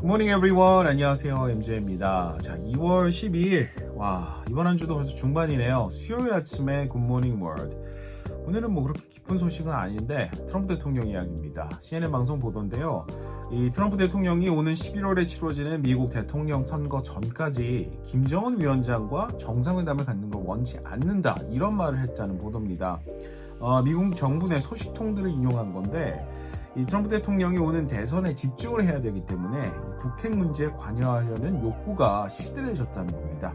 굿모닝 에브리원 안녕하세요. MJ입니다. 자 2월 12일. 와 이번 한 주도 벌써 중반이네요. 수요일 아침에 굿모닝 월드 오늘은 뭐 그렇게 기쁜 소식은 아닌데 트럼프 대통령 이야기입니다. CNN 방송 보던데요. 이 트럼프 대통령이 오는 11월에 치러지는 미국 대통령 선거 전까지 김정은 위원장과 정상회담을 갖는 걸 원치 않는다. 이런 말을 했다는 보도입니다. 어, 미국 정부 내 소식통들을 인용한 건데 이 트럼프 대통령이 오는 대선에 집중을 해야 되기 때문에 이 북핵 문제에 관여하려는 욕구가 시들해졌다는 겁니다.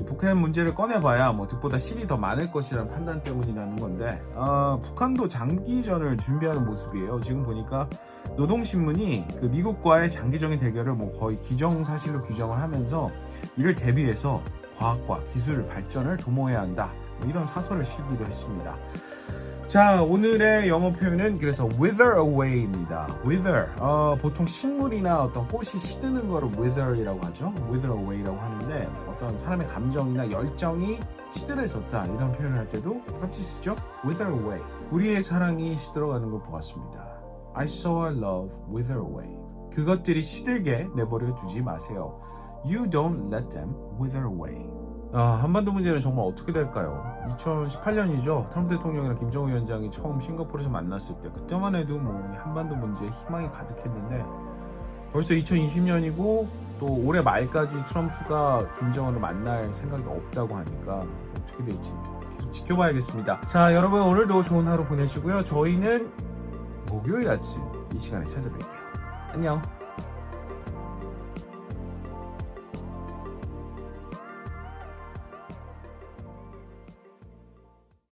이 북핵 문제를 꺼내봐야 뭐 득보다 실이 더 많을 것이라는 판단 때문이라는 건데 어, 북한도 장기전을 준비하는 모습이에요. 지금 보니까 노동신문이 그 미국과의 장기적인 대결을 뭐 거의 기정사실로 규정을 하면서 이를 대비해서 과학과 기술 발전을 도모해야 한다. 뭐 이런 사설을 실기도 했습니다. 자 오늘의 영어 표현은 그래서 wither away입니다. wither 어, 보통 식물이나 어떤 꽃이 시드는 거를 wither이라고 하죠. wither away라고 하는데 어떤 사람의 감정이나 열정이 시들해졌다 이런 표현을 할 때도 똑같이 쓰죠. wither away 우리의 사랑이 시들어가는 걸 보았습니다. I saw our love wither away 그것들이 시들게 내버려 두지 마세요. You don't let them wither away. 아, 한반도 문제는 정말 어떻게 될까요? 2018년이죠. 트럼프 대통령이랑 김정은 위원장이 처음 싱가포르에서 만났을 때 그때만 해도 뭐이 한반도 문제에 희망이 가득했는데 벌써 2020년이고 또 올해 말까지 트럼프가 김정은을 만날 생각이 없다고 하니까 어떻게 될지 계속 지켜봐야겠습니다. 자, 여러분 오늘도 좋은 하루 보내시고요. 저희는 목요일 아침 이 시간에 찾아뵐게요. 안녕.